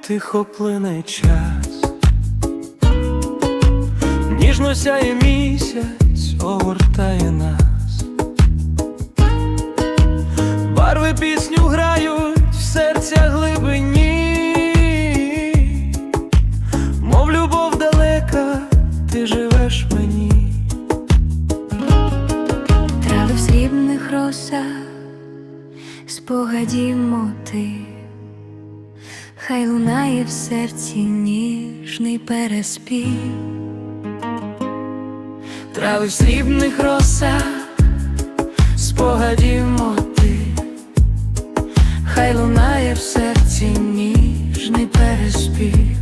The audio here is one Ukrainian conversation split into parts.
тихо плине час, ніжно сяє місяць, огортає нас, барви пісню грають в серця глибині, мов любов далека, ти живеш мені. Трави в срібних росах, спогадів мотив, хай лунає в серці ніжний переспів. Трави в срібних росах, спогадів мотив, хай лунає в серці ніжний переспів.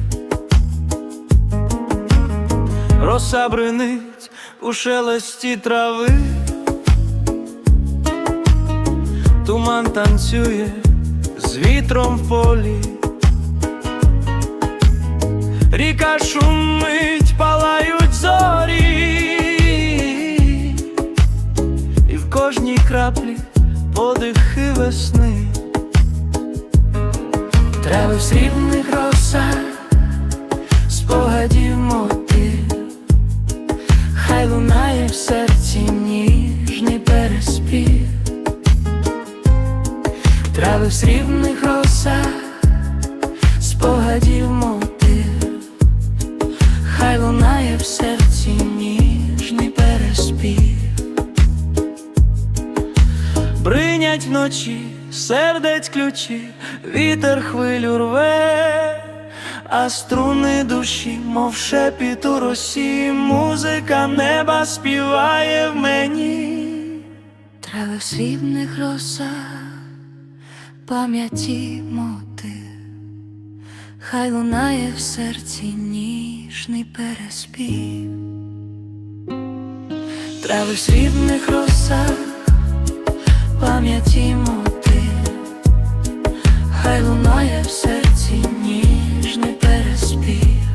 Роса бринить у шелесті трави, туман танцює з вітром в полі. Ріка шумить, палають зорі, і в кожній краплі подихи весни, трави в срібних росах, спогадів мотив, хай лунає в серці ніжний переспів, трави в срібних росах, спогадів мотив. В серці ніжний переспів, бринять вночі, сердець ключі, вітер хвилю рве, а струни душі, мов шепіт у росі, музика неба співає в мені. Трави в срібних росах, пам'яті мотив, хай лунає в серці ніжний переспів. Трави в срібних росах, пам'яті мотив, хай лунає в серці ніжний переспів.